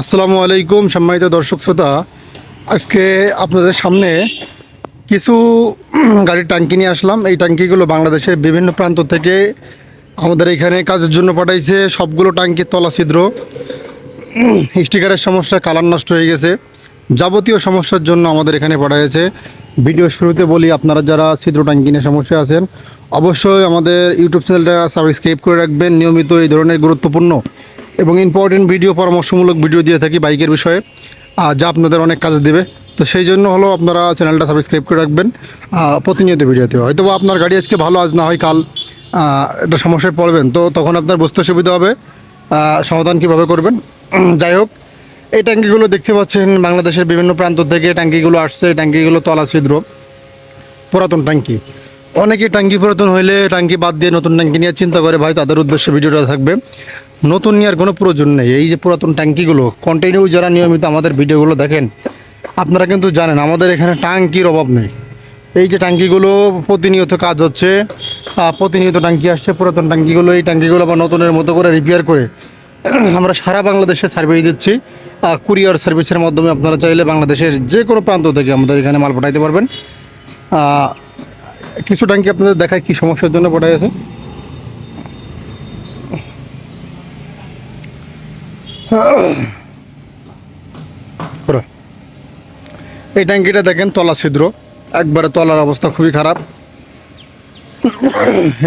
আসসালামু আলাইকুম সম্মানিত দর্শক শ্রোতা। আজকে আপনাদের সামনে কিছু গাড়ির ট্যাঙ্কি নিয়ে আসলাম। এই ট্যাঙ্কিগুলো বাংলাদেশের বিভিন্ন প্রান্ত থেকে আমাদের এখানে কাজের জন্য পাঠাইছে। সবগুলো ট্যাঙ্কির তলা ছিদ্র স্টিকারের সমস্যা, কালার নষ্ট হয়ে গেছে। যাবতীয় সমস্যার জন্য আমাদের এখানে পাঠাইছে। ভিডিও শুরুতে বলি, আপনারা যারা ছিদ্র ট্যাঙ্কি নিয়ে সমস্যা আছেন, অবশ্যই আমাদের ইউটিউব চ্যানেলটা সাবস্ক্রাইব করে রাখবেন। নিয়মিত এই ধরনের গুরুত্বপূর্ণ এবং ইম্পর্টেন্ট ভিডিও পরামর্শমূলক ভিডিও দিয়ে থাকি বাইকের বিষয়ে যা আপনাদের অনেক কাজে দেবে। তো সেই জন্য হলো আপনারা চ্যানেলটা সাবস্ক্রাইব করে রাখবেন প্রতিনিয়ত ভিডিওতে হয়তো বা আপনার গাড়ি আজকে ভালো, আজ না হয় কাল একটা সমস্যায় পড়বেন। তো তখন আপনার বুঝতে সুবিধা হবে সমাধান কীভাবে করবেন। যাই হোক, এই ট্যাঙ্কিগুলো দেখতে পাচ্ছেন, বাংলাদেশের বিভিন্ন প্রান্ত থেকে ট্যাঙ্কিগুলো আসছে ট্যাঙ্কিগুলো তলা ছিদ্র পুরাতন ট্যাঙ্কি। অনেকে ট্যাঙ্কি পুরাতন হইলে ট্যাঙ্কি বাদ দিয়ে নতুন ট্যাঙ্কি নিয়ে চিন্তা করে, ভাই তাদের উদ্দেশ্যে ভিডিওটা থাকবে। নতুন নেওয়ার কোনো প্রয়োজন নেই। এই যে পুরাতন ট্যাঙ্কিগুলো কন্টিনিউ যারা নিয়মিত আমাদের ভিডিওগুলো দেখেন, আপনারা কিন্তু জানেন আমাদের এখানে ট্যাঙ্কির অভাব নেই। এই যে ট্যাঙ্কিগুলো প্রতিনিয়ত কাজ হচ্ছে প্রতিনিয়ত ট্যাঙ্কি আসছে, পুরাতন ট্যাঙ্কিগুলো, এই ট্যাঙ্কিগুলো আবার নতুনের মতো করে রিপেয়ার করে আমরা সারা বাংলাদেশে সার্ভিস দিচ্ছি। কুরিয়ার সার্ভিসের মাধ্যমে আপনারা চাইলে বাংলাদেশের যে কোনো প্রান্ত থেকে আমাদের এখানে মাল পাঠাইতে পারবেন। কিছু ট্যাঙ্কি আপনাদের দেখায় কি সমস্যার জন্য পাঠাই আছে। এই ট্যাঙ্কিটা দেখেন, তলা ছিদ্র। একবারে তলার অবস্থা খুবই খারাপ।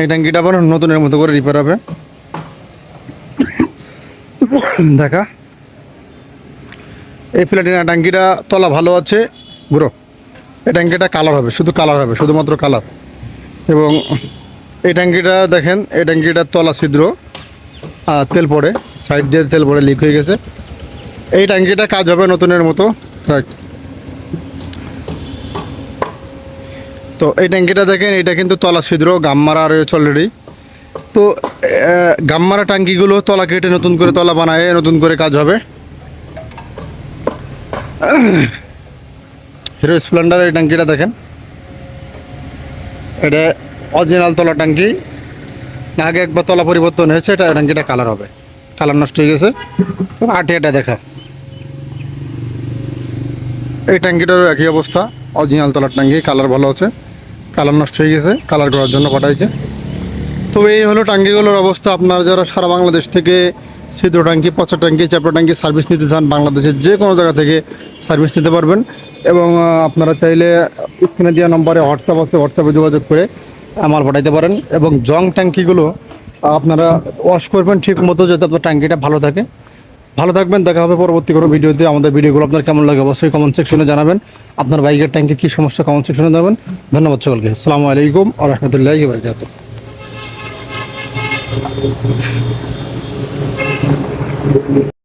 এই ট্যাঙ্কিটা আবার নতুনের মতো করে রিপেয়ার হবে। দেখা। এই প্লাটিনা ট্যাঙ্কিটা, তলা ভালো আছে। গুরো এই ট্যাঙ্কিটা কালার হবে, শুধু কালার হবে, শুধুমাত্র কালার এবং এই ট্যাঙ্কিটা দেখেন, এই ট্যাঙ্কিটার তলা ছিদ্র। তেল পড়ে সাইড দিয়ে তেল পড়ে লিক হয়ে গেছে। এই ট্যাঙ্কিটা কাজ হবে নতুনের মতো। রাইট তো এই ট্যাঙ্কিটা দেখেন এটা কিন্তু তলা ছিদ্র গাম্মারা রয়েছে অলরেডি তো আহ, গাম্মারা ট্যাঙ্কিগুলো তলা কেটে নতুন করে তলা বানায় নতুন করে কাজ হবে। হিরো স্প্লেন্ডার এই ট্যাঙ্কিটা দেখেন। এটা অরিজিনাল তলা ট্যাঙ্কি। আগে একবার তলা পরিবর্তন হয়েছে, এটা ট্যাঙ্কিটা কালার হবে। কালার নষ্ট হয়ে গেছে। আটে এটা দেখা। এই ট্যাঙ্কিটারও একই অবস্থা। অরিজিনাল তলার ট্যাঙ্কি কালার ভালো আছে। কালার নষ্ট হয়ে গেছে কালার করার জন্য পাঠাইছে। তবে এই হলো ট্যাঙ্কিগুলোর অবস্থা। আপনারা যারা সারা বাংলাদেশ থেকে ছিদ্র ট্যাঙ্কি, পচা ট্যাঙ্কি চ্যাপটা ট্যাঙ্কি সার্ভিস নিতে চান, বাংলাদেশের যে কোনো জায়গা থেকে সার্ভিস নিতে পারবেন। এবং আপনারা চাইলে স্ক্রিনে দেওয়া নম্বরে হোয়াটসঅ্যাপ আছে হোয়াটসঅ্যাপে যোগাযোগ করে আমার পাঠাইতে পারেন এবং জং ট্যাঙ্কিগুলো আপনারা ওয়াশ করবেন ঠিক মতো যাতে আপনার ট্যাঙ্কিটা ভালো থাকে। ভালো থাকবেন, দেখা হবে পরবর্তী কোনো ভিডিওতে। আমাদের ভিডিওগুলো আপনার কেমন লাগে অবশ্যই কমেন্ট সেকশনে জানাবেন। আপনার বাইকের ট্যাঙ্কে কী সমস্যা কমেন্ট সেকশনে জানাবেন। ধন্যবাদ সকলকে। আসসালামু আলাইকুম আ রহমতুল্লাহি বারকাতুহ।